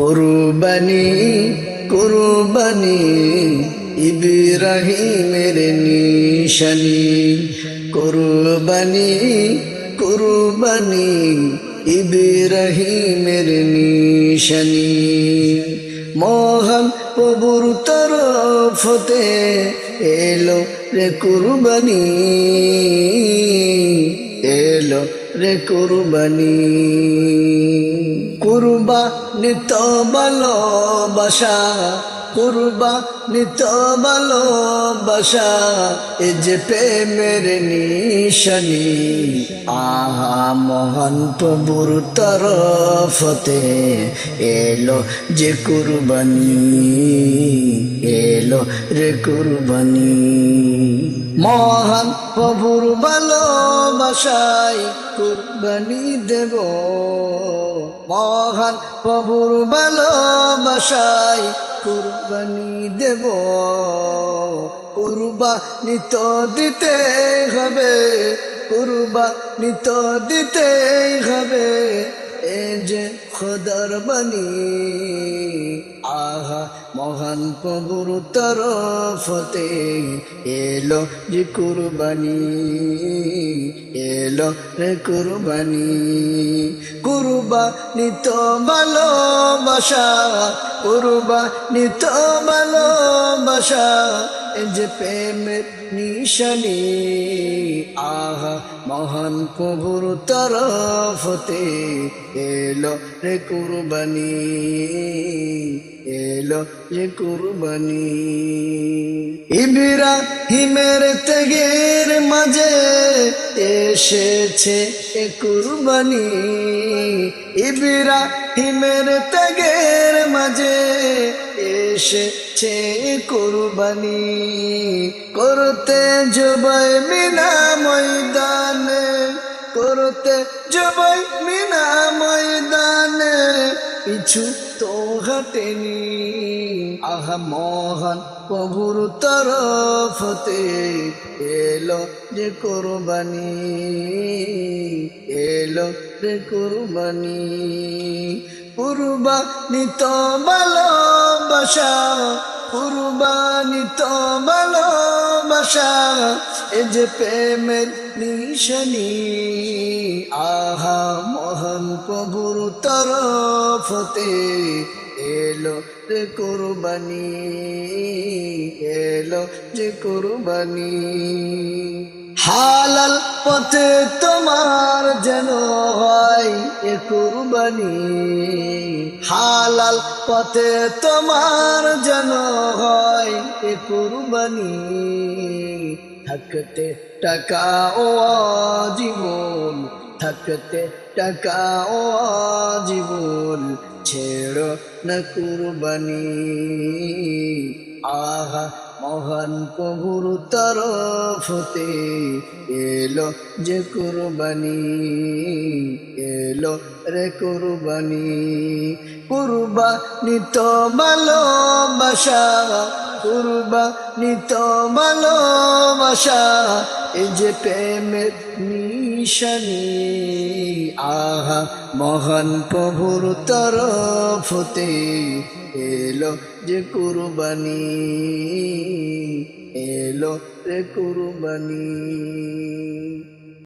কুরবানি কুরবানি ইব্রাহিমের নিশানি। কুরবানি কুরবানি ইব্রাহিমের নিশানি। মহান প্রভুর তরফতে এলো রে কুরবানি, এলো রে কুরবানি। কুরবা নিত ভালোবাসা, কুরবা নিত ভালোবাসা, এ যে প্রেমের নিশানি। আহা মহান প্রভুর তরফতে এলো যে কুরবানি, এলো রে কুরবানি। মহান প্রভুর ভালোবাসায় কুরবানি দেব। মহান প্রভুর ভালোবাসায় কুরবানি দেব। কুরবানি তো দিতে হবে কুরবানি তো দিতে হবে। যে খোদার বাণী। আহা, মহান প্রভুর তরফতে এলো যে কুরবানি। এলো রে কুরবানি। কুরবানি তো ভালোবাসা কুরবানি তো ভালোবাসা। যে প্রেমের নিশানি, আহা, মহান প্রভুর তরফতে এলো রে কুরবানি, এলো যে কুরবানি। ইব্রাহিমের তেগের মাঝে এসেছে এ কুরবানি, ইব্রাহিমের তেগের মাঝে এসেছে কুরবানি করতে জবাই মিনা ময়দানে করতে জবাই মিনা ময়দানে। পিছু তো হাটেনি আহা মহান, প্রভুর তরফতে এলো যে কোরবানি, এলো রে কোরবানি। কুরবানি তো ভালোবাসা, কুরবানি তো ভালোবাসা, এ যে প্রেমের নিশানি। আহা প্রভুর তরফতে এলো রে কুরবানি, এলো যে কুরবানি। হালাল পথে তোমার যেন হয় এ কুরবানি, হালাল পথে তোমার যেন হয় এ কুরবানি। থাকতে টাকা ও জীবন থাকতে টাকা ও জীবন ছেড়ো না কুরবানি। আহা, মহান প্রভুর তরফতে এলো যে কুরবানি, এলো রে কুরবানি। কুরবানি তো ভালোবাসা কুরবানি তো ভালোবাসা, এই যে প্রেমের নিশানি আহা মহান প্রভুর তরফতে এলো যে কুরবানি এলো রে কুরবানি।